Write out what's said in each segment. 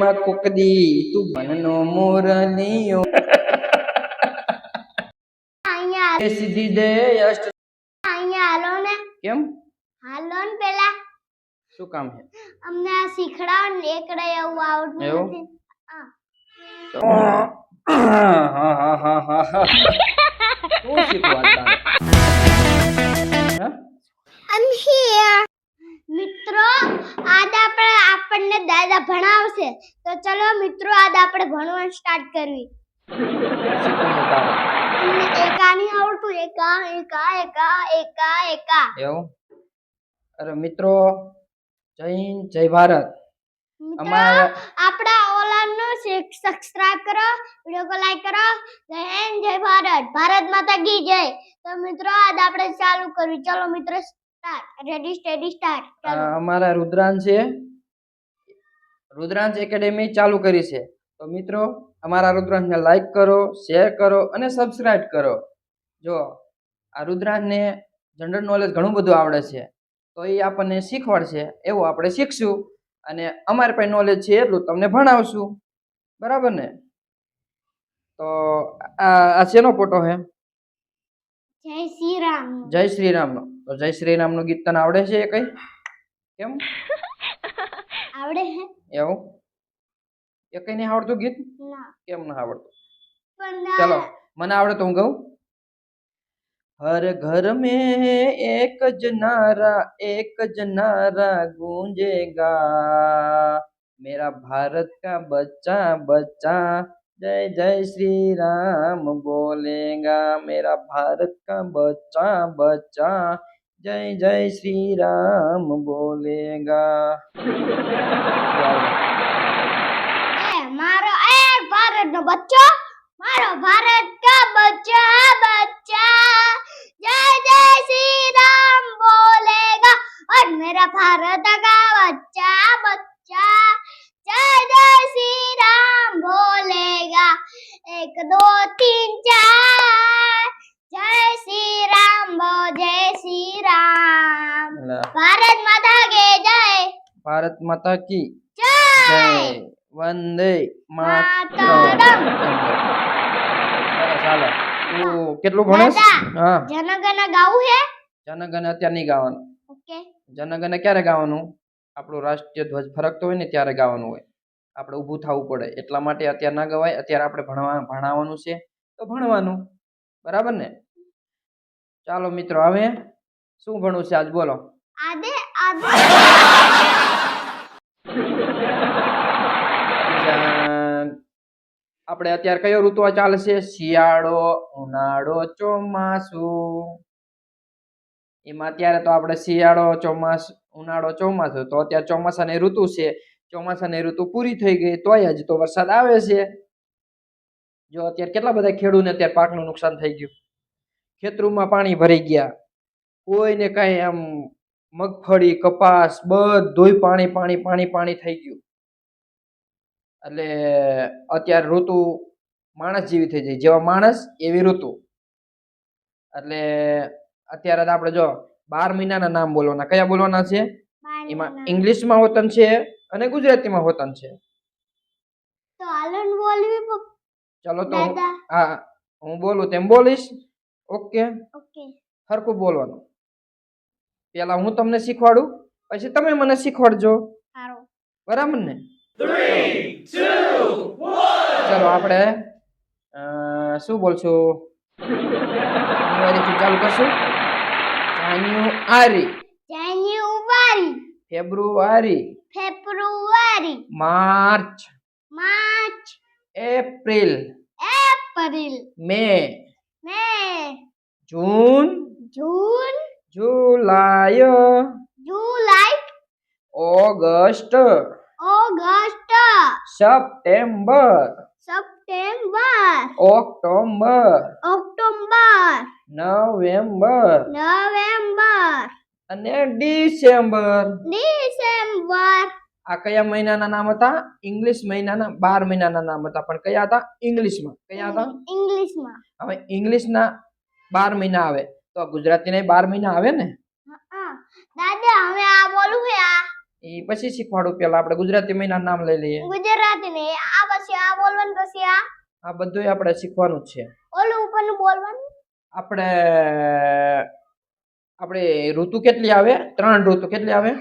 માં કોકદી તું બનનો મોરલિયો અહીંયા સીધી દે અષ્ટ. અહીંયા હાલો ને. કેમ? હાલો ને પેલા. શું કામ છે? અમને આ શીખડાવ ને એકડે એવું આવડતું નથી. હા. હા હા હા હા શું શીખવા I'm હા? મિત્રો આજ આપણે આપણને દાદા ભણાવશે. તો ચલો મિત્રો આજ આપણે ભણવાનું સ્ટાર્ટ કરવી એકા નહીં આવડતું એકા એકા એકા એકા એકા એવું? અરે મિત્રો જય હિન્દ જય ભારત. અમારા આપણા ઓલાનો સબસ્ક્રાઇબ કરો વિડિયો કો લાઈક કરો. જય હિન્દ જય ભારત. ભારત માતા કી જય. તો મિત્રો આજ આપણે ચાલુ કરવી ચલો મિત્રો રેડી સ્ટેડી સ્ટાર્ટ અમારા રુદ્રાંશ છે. રુદ્રાંશ એકેડેમી ચાલુ કરી છે. તો મિત્રો અમારા રુદ્રાંશને લાઈક કરો શેર કરો અને સબસ્ક્રાઇબ કરો. જો આ રુદ્રાંશને જનરલ નોલેજ ઘણું બધું આવડે છે. તો એ આપણને શીખવાડશે. એવું આપણે શીખશું. અને અમારે પાસે નોલેજ છે એટલું તમને ભણાવશું. બરાબર ને? તો આ શેનો ફોટો છે જય શ્રી રામ. જય શ્રી રામનો તો જય શ્રી રામનું ગીત તને આવડે છે એ કઈ કેમ આવડે હે એવું એ કઈ નહીં આવડતું ગીત ના કેમ ના આવડતું પણ ચલો મને આવડે તો હું કહું હર ઘર મેં એક જ નારા એક જ નારા गूंजेगा मेरा भारत का बच्चा बच्चा जय जय श्री राम बोलेगा मेरा भारत का बच्चा बच्चा जय जय श्री राम बोलेगा मारो, ए भारत नो बच्चो, मारो भारत का बच्चा बच्चा। जय जय श्री राम बोलेगा। और मेरा भारत का बच्चा बच्चा। जय जय श्री राम बोलेगा। एक, दो, तीन, चार। ભારત માતા કી. જય! વંદે માતરમ. સરસ હાલો. તું કેટલું દાદા. હા. જનગણ ગાવું હે? જનગણ અત્યારે નહીં ગાવાનું. ઓકે. જનગણ ક્યારે ગાવાનું? આપણું રાષ્ટ્રીય ધ્વજ ફરકતો હોય ને ત્યારે ગાવાનું હોય. આપણે ઊભું થવું પડે. એટલા માટે અત્યારે ના ગવાય. અત્યારે આપણે ભણવા ભણાવવાનું છે. તો ભણવાનું. બરાબર ને? ચાલો મિત્રો હવે શું ભણવું છે આજ? બોલો. આદે આપણે અત્યારે કયો ઋતુ ચાલશે શિયાળો, ઉનાળો, ચોમાસું. એમાં અત્યારે તો આપણે શિયાળો, ચોમાસ, ઉનાળો, ચોમાસું. તો અત્યારે ચોમાસાની ઋતુ છે. ચોમાસાની ઋતુ પૂરી થઈ ગઈ, તોય હજી તો વરસાદ આવે છે. જો અત્યારે કેટલા બધા ખેડૂતને અત્યારે પાકનું નુકસાન થઈ ગયું? ખેતરોમાં પાણી ભરાઈ ગયા. કોઈને કાંઈ આમ મગફળી કપાસ બધુંય પાણી પાણી પાણી પાણી થઈ ગયું. એટલે અત્યારે ઋતુ માણસ જેવી થઈ જાય. જેવા માણસ એવી ઋતુ. એટલે અત્યારે આપણે જો બાર મહિનાના નામ બોલવાના. કયા બોલવાના છે? એમાં ઇંગ્લિશમાં હોતન છે અને ગુજરાતીમાં હોતન છે. ચલો તો હા હું બોલું. તેમ બોલીશ? ઓકે. ઓકે. સરખું બોલવાનું. પેલા હું તમને શીખવાડું પછી તમે મને શીખવાડજો. સારો બરાબર ને? ચલો આપણે શું શું બોલશું? જાન્યુઆરીથી ચાલુ કરશું. જાન્યુઆરી. જાન્યુઆરી. ફેબ્રુઆરી. ફેબ્રુઆરી. માર્ચ. માર્ચ. એપ્રિલ. એપ્રિલ. મે. મે. જૂન. જૂન. જુલાઈ જુલાઈ August August September September October October November November અને ડિસેમ્બર ડિસેમ્બર આ કયા મહિનાના નામ હતા? ઇંગ્લિશ મહિનાના બાર મહિનાના નામ હતા. પણ કયા હતા? ઇંગ્લિશમાં. કયા હતા? ઇંગ્લિશમાં. હવે ઇંગ્લિશના બાર મહિના આવે. તો ગુજરાતીના બાર મહિના આવે ને? દાદા હવે આ બોલું હે આ. એ પછી શીખવાડું પેલા આપણે ગુજરાતી મહિના નામ લઈ લઈએ. ગુજરાતી ને આ પછી આ બોલવાનું પછી આ? આ બધું આપણે શીખવાનું છે. ઓલું ઉપરનું બોલવાનું? આપણે આપણે ઋતુ કેટલી આવે? ત્રણ ઋતુ કેટલી આવે?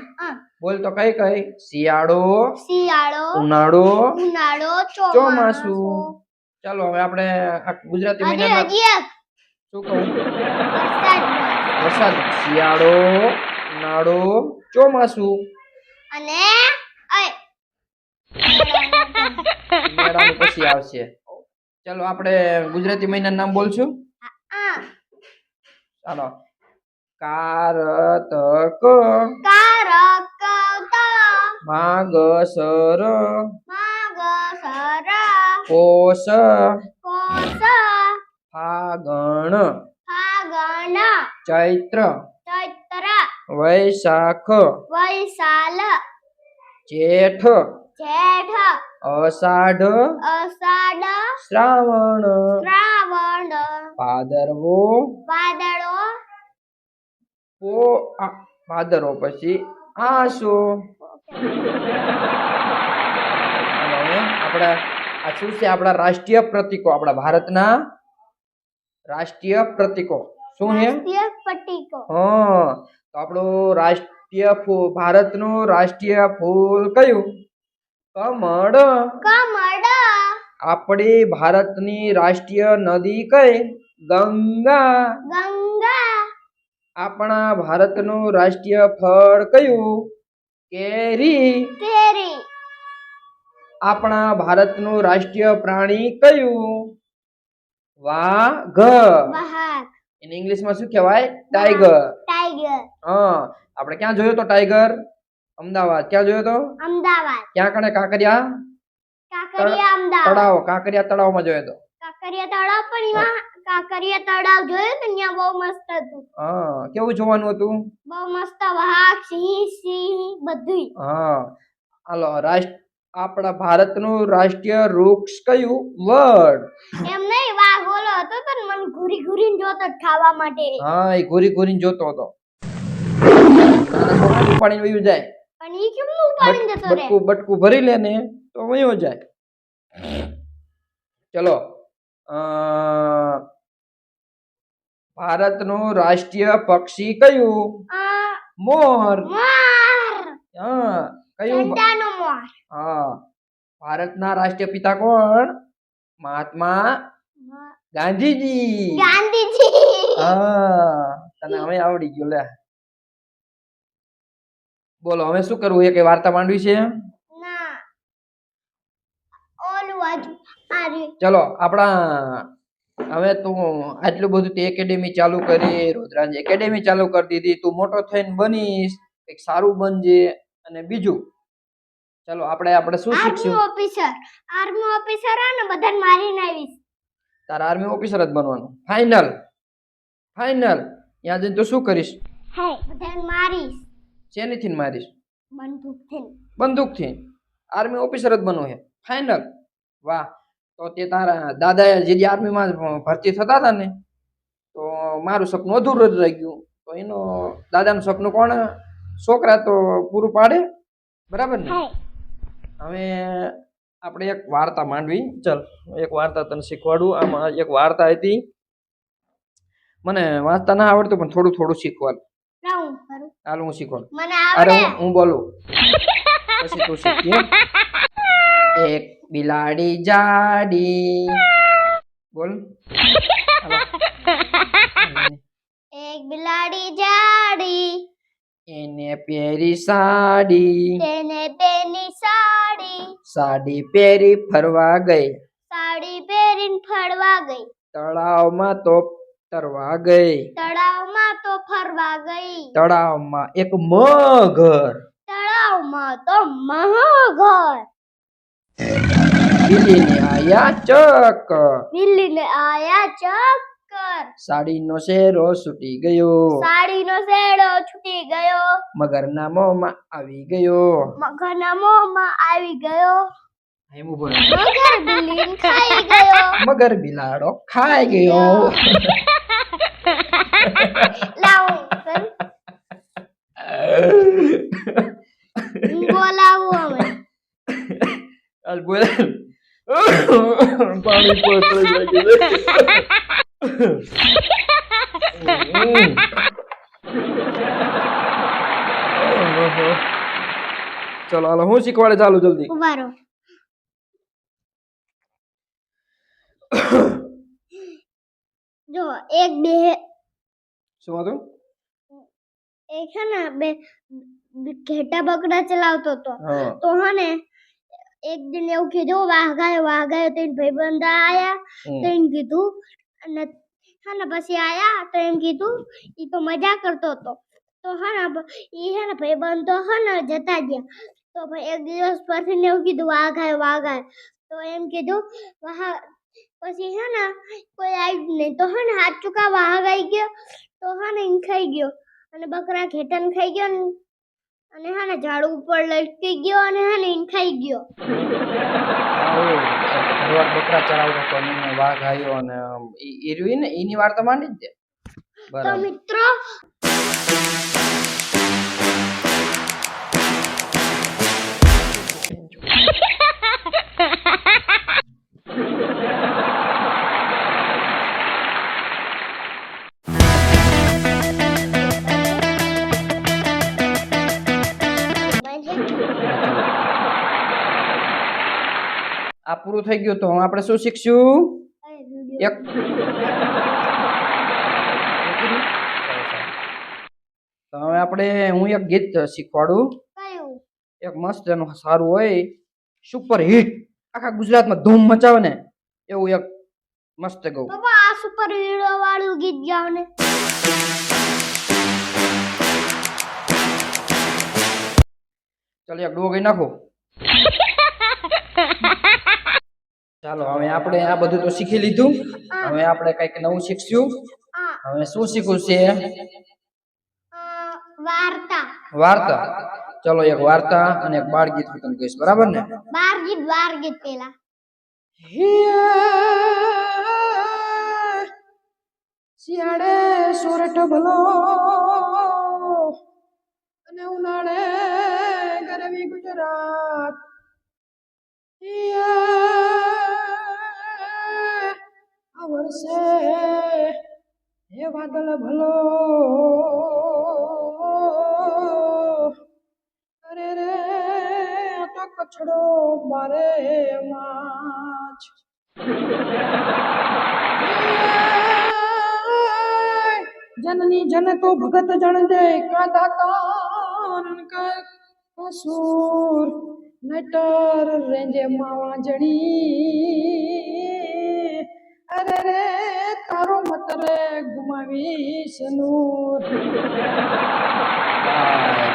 બોલ તો કઈ કઈ? શિયાળો શિયાળો ઉનાળો ઉનાળો ચોમાસું. ચાલો હવે આપણે ગુજરાતી મહિના શું કહું વરસાદ. શિયાળો ઉનાળો ચોમાસું. અને પછી આવશે. ચાલો આપણે ગુજરાતી મહિના નામ બોલશું? ચાલો. કારતક. કારક માગસર. માગસર. કોષ કોસ. ફાગણ ફાગણ ચૈત્ર ચૈત્ર વૈશાખ વૈશાલ જેઠ જેઠ અષાઢ અષાઢ શ્રાવણ શ્રાવણ ભાદરવો ભાદરો પો ભાદરો પછી આસો. આપણે આ શું છે આપણા રાષ્ટ્રીય પ્રતીકો આપણા ભારતના? રાષ્ટ્રીય પ્રતીકો. શું છે? રાષ્ટ્રીય પટ્ટીકો હા તો આપણું રાષ્ટ્રીય ફૂલ ભારતનું રાષ્ટ્રીય ફૂલ કયું? કમળ. કમળ. આપણી ભારતની રાષ્ટ્રીય નદી કઈ? ગંગા. ગંગા. આપણા ભારતનું રાષ્ટ્રીય ફળ કયું? કેરી. કેરી. આપણા ભારતનું રાષ્ટ્રીય પ્રાણી કયું? વાઘ. ઇન ઇંગ્લિશમાં શું કહેવાય? ટાઈગર. ટાઈગર. હા આપણે ક્યાં જોયો તો ટાઈગર? અમદાવાદ. ક્યાં જોયો તો? અમદાવાદ. ક્યાં કણે? કાંકરિયા? કાંકરિયા અમદાવાદ. તળાવ. કાંકરિયા તળાવમાં જોયો તો. કાંકરિયા તળાવ પણ એમાં કાંકરિયા તળાવ જોયો તો ત્યાં બહુ મસ્ત હતું. હા કેવું જોવાનું હતું? બહુ મસ્ત વાઘ સિંહ સિંહ બધું હા. હાલો રાષ્ટ્ર આપણા ભારતનું રાષ્ટ્રીય વૃક્ષ કયું? વડ. એમ નહીં વાઘ ઓલો હતો તો ને મને ઘૂરી ઘૂરીને જોતો ખાવા માટે. હા એ ઘૂરી ઘૂરીને જોતો હતો. ઉપાડીને વયું જાય. પણ એ કેમ ઉપાડીને જતો રહે. બટકું બટકું ભરી લે ને તો વયો જાય. ચલો ભારતનું રાષ્ટ્રીય પક્ષી કયું? મોર. મોર. હા કયું? હા ભારતના રાષ્ટ્રીય પિતા કોણ? મહાત્મા ગાંધીજી. ગાંધીજી. હા તને હવે આવડી ગયું લે. બોલો હવે શું કરવું? એ કઈ વાર્તા માંડવી છે ના. ઓલું. ચલો આપણા હવે તું આટલું બધું તે એકેડેમી ચાલુ કરી રુદ્રાંજ એકેડેમી ચાલુ કરી દીધી તું મોટો થઈને બનીશ કંઈક સારું બનજે અને બીજું. ચલો આપણે આપણે શું આર્મી શીખશું? ઓફિસર આર્મી ઓફિસર આ ને બધાને મારી આવીશ. તારે આર્મી ઓફિસર જ બનવાનું. ફાઇનલ ફાઇનલ ત્યાં જઈને તું શું કરીશ? બધાને મારીશ. શેનીથી મારીશ? બંદૂકથી બંદૂકથી આર્મી ઓફિસર જ બનવું છે. ફાઇનલ વાહ. તો તે તારા દાદાએ જે આર્મીમાં ભરતી થતા હતા ને તો મારું સપનું અધૂરું જ રહી ગયું. તો એનો દાદાનું સપનું કોણ? છોકરા તો પૂરું પાડે. બરાબર ને? હવે આપણે એક વાર્તા માંડવી. ચાલ એક વાર્તા તને શીખવાડું. આમાં એક વાર્તા હતી. મને વાંચતા ના આવડતું પણ થોડું થોડું શીખવાડું હાલ હું શીખવાડું અરે હું હું બોલું. પછી તું શીખી એક બિલાડી જાડી. બોલ. એક બિલાડી જાડી. એને પહેરી સાડી. તેને તેની સાડી. સાડી પહેરી ફરવા ગઈ. સાડી પહેરીને ફરવા ગઈ. તળાવમાં તો તરવા ગઈ. તળાવમાં તો ફરવા ગઈ. તળાવમાં એક મગર તળાવમાં તો મહાઘર. બિલ્લીને આયા ચક. બિલ્લીને આયા ચક્કર સાડીનો શેરો છૂટી ગયો. સાડીનો શેડો છૂટી ગયો. મગરના મોમાં આવી ગયો. મગરના મોમાં આવી ગયો. ઊભો રહે. મગર બિલ્લીને ખાઈ ગયો. મગર બિલાડો ખાઈ ગયો. લાવ કરું. બોલાવું બોલ. પાણી લાગી ચલો હાલો હું શીખવાડે ચાલુ જલ્દી? જો એક બે શું હતું? એક છે ને બે ઘેટા બકરા ચલાવતો હતો. તો હે ને એક દિન એવું કીધું વાઘ આવ્યો વાઘ આવ્યો તો ભાઈબંધ આયા. તેને તો કીધું અને હે, ને પછી આયા તો એમ કીધું એ તો મજા કરતો હતો. તો હે, ને એ હે ને ભાઈબંધ તો હે, ને જતા ગયા. તો ભાઈ એક દિવસ ને એવું કીધું વાઘ આવ્યો વાઘ આવ્યો તો એમ કીધું, વાહ, પછી હે ને કોઈ આવ્યું નહીં. તો હે ને હાથ ચૂકા વાઘ આવી ગયો, તો હે ને ખાઈ ગયો. અને બકરા ઘેટન ખાઈ ગયો ને, અને હે ને ઝાડ ઉપર લટકી ગયો અને હે ને ખાઈ ગયો. ભરવાડ બકરા ચરાવતો હતો અને એને વાઘ આવ્યો અને ઈ ઈ રહ્યું ને એની વાર્તા માંડી જ દે. તો બરાબર મિત્રો આ પૂરું થઈ ગયું તો હવે આપણે શું શીખશું? એક તો હવે આપણે હું એક ગીત શીખવાડું. એક મસ્ત એનું સારું હોય. સુપર હિટ આખા ગુજરાતમાં ધૂમ મચાવે ને એવું એક મસ્ત ગૌ આ સુપર હીરો વાળું ગીત ગાવ ને. ચાલો એક ડોગી નાખો. ચાલો હવે આપણે આ બધું તો શીખી લીધું. હવે આપણે કંઈક નવું શીખશું. હવે શું શીખવું છે? વાર્તા. વાર્તા. ચલો એક વાર્તા અને એક બાળ ગીત હું તમને કહીશ. બરાબર ને? બાળ ગીત બાળ ગીત પેલા શિયાળે સોરઠ ભલો અને ઉનાળે ગરવી ગુજરાત. વર્ષે હે વાદળ ભલો. અરે રે તો કચડો બારે માછ. જનની જન તો ભગત જણ જય કાદા દાતારણ કા કસૂર. નટર રેંજે માવા જડી. અરે રે તારો મત રે ગુમાવીશ નૂર.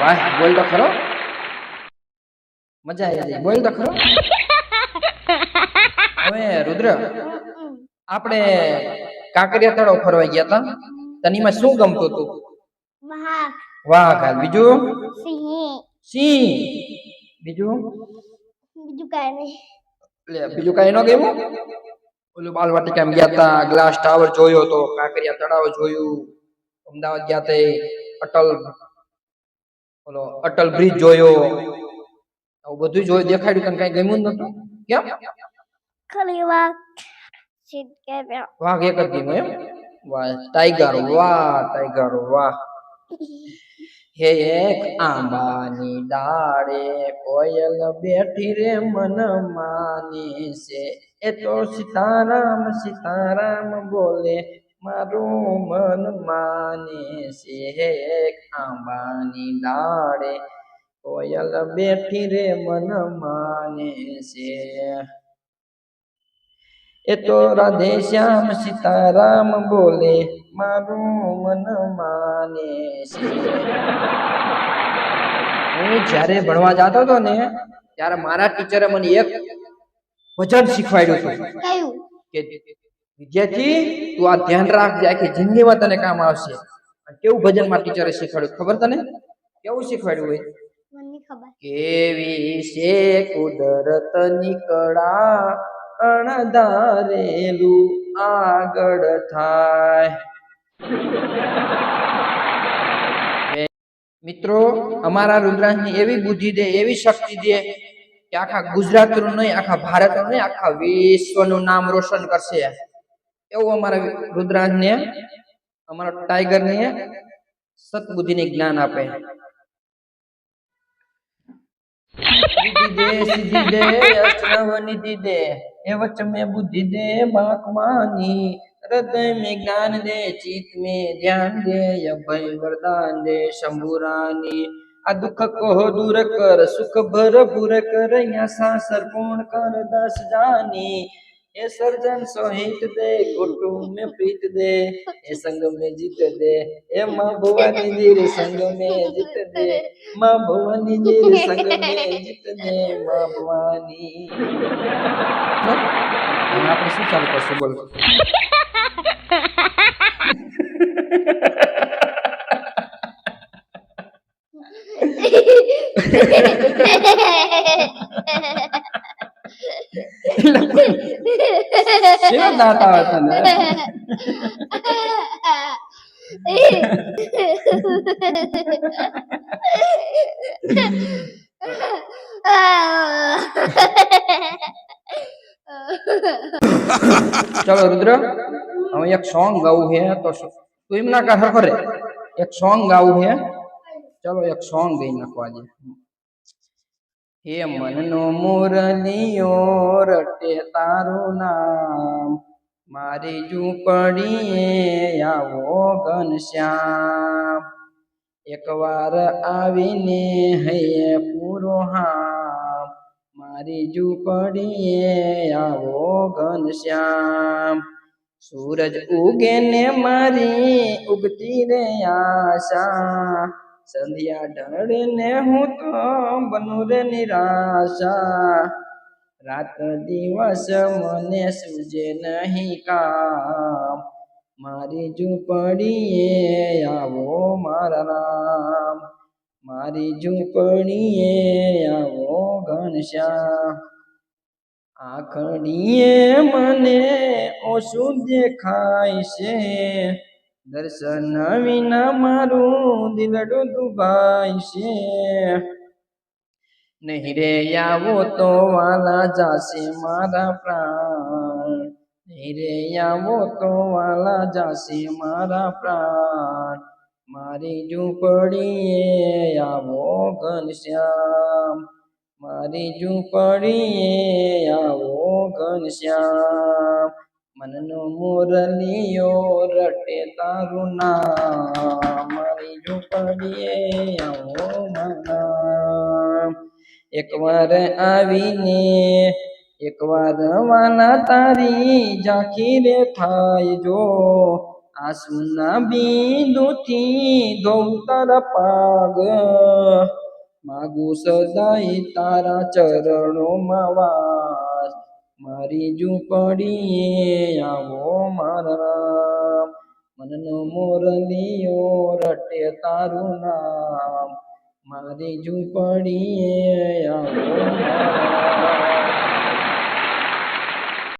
વાહ બોલ તો ખરો. મજા આવી જાય બોલ તો ખરો. હવે રુદ્ર આપણે કાંકરિયા તળો ફરવા ગયા હતા તનીમાં શું ગમતું હતું? વાહ વાઘ બીજું? સિંહ. સિંહ. બીજું? બીજું કાંઈ નહીં. લે બીજું કઈ ન ગયું ઓલું બાલવાટિકામાં ગયા હતા ગ્લાસ ટાવર જોયો તો કાંકરિયા તળાવ જોયું. અમદાવાદ ગયા તે અટલ ઓલો અટલ બ્રિજ જોયો. આવું બધું જોયું દેખાડ્યું તને કઈ ગમ્યું નતું કેમ? ખાલી સીટ કે પ્યા વાઘ એક જ ગયું એમ? વાહ ટાઈગર વાહ ટાઈગર વાહ. હે એક આંબાની ડાળે કોયલ બેઠી રે મન માને છે. એ તો સીતારામ સીતારામ બોલે, મારું મન માને છે. હે એક આંબાની ડાળે કોયલ બેઠી રે મન માને છે. એ તો રાધે શ્યામ, સીતારામ બોલે મારું મન માને હું જ્યારે ભણવા જતો હતો ને ત્યારે મારા ટીચરે મને એક વચન શીખવાડ્યું હતું. કે વિદ્યાર્થી તું આ ધ્યાન રાખજે આખી જિંદગીમાં તને કામ આવશે. કેવું ભજનમાં ટીચરે શીખવાડ્યું? ખબર તને? કેવું શીખવાડ્યું હોય? મને નહીં ખબર. કેવી છે કુદરત નીકળા અણધારેલું આગળ થાય. મિત્રો, અમારા રુદ્રાંશની એવી બુદ્ધિ દે, એવી શક્તિ દે કે આખા ગુજરાતનું નહીં, આખા ભારતનું નહીં, આખા વિશ્વનું નામ રોશન કરશે. એવું અમારા રુદ્રાંશને, અમારા ટાઈગરને સદબુદ્ધિને જ્ઞાન આપે. બુદ્ધિ દે એ વચ્ચે બુદ્ધિ દે, બાકમાની. हृदय में ज्ञान दे चित में ध्यान दे अभय वरदान दे शंभुरानी આ દુઃખ કહો દૂર કર સુખ ભરપૂર કર અહીંયા પૂર્ણ કર દસ જાની એ સર્જન સોહિત દે કુટુંબ में प्रीत दे એ સંગ में जीत दे એ माँ भवानी जी रे संग में जीत दे माँ भवानी जी रे संग में जीत दे माँ भवानी હવે આપણે શું ચાલુ કરશું બોલો શેના દાંત આવે તને ચલો રુદ્ર હવે એક સોંગ ગાવું છે, તો તું એમ ના કર હરખો એક સોંગ ગાવું છે. ચલો એક સોંગ ગઈ નાખો આજે હે મનનો મુરલીઓ, રટે તારું નામ. મારી ઝૂંપડીએ આવો ઘનશ્યામ એકવાર આવીને હૈયે પૂરો હામ. મારી ઝૂંપડીએ આવો ઘનશ્યામ સૂરજ ઉગે ને મારી ઉગતી રે આશા. સંધ્યા ઢળે ને હું તો બનુ રે નિરાશા. રાત દિવસ મને સૂજે નહીં કામ. મારી ઝૂંપડીએ આવો મારા રામ. મારી ઝૂંપડીએ આવો ઘનશ્યામ. આખડીએ મને ઓછું દેખાય છે. દર્શન વિના મારું દિલડું દુભાય છે. નહીં રે આવો તો વાલા જાશે મારા પ્રાણ. નહીં રે આવો તો વાલા જાશે મારા પ્રાણ. મારી ઝૂંપડીએ આવો ઘનશ્યામ. મારી ઝૂંપડીએ આવો ઘનશ્યામ. મનનો મોરલીયો રટે તારું નામ. મારી ઝૂંપડીએ આવો મારા એકવાર આવીને, એકવાર વાલા તારી ઝાંખી રે થાય જો. આસુના બિંદુથી ધોઉં તારા પાગ. માગું સદાય તારા ચરણોમાં વાસ. મારી ઝૂંપડીએ આવો મારા રામ. મનનો મોરલીઓ રટે તારું નામ. મારી ઝૂંપડીએ આવો મારા.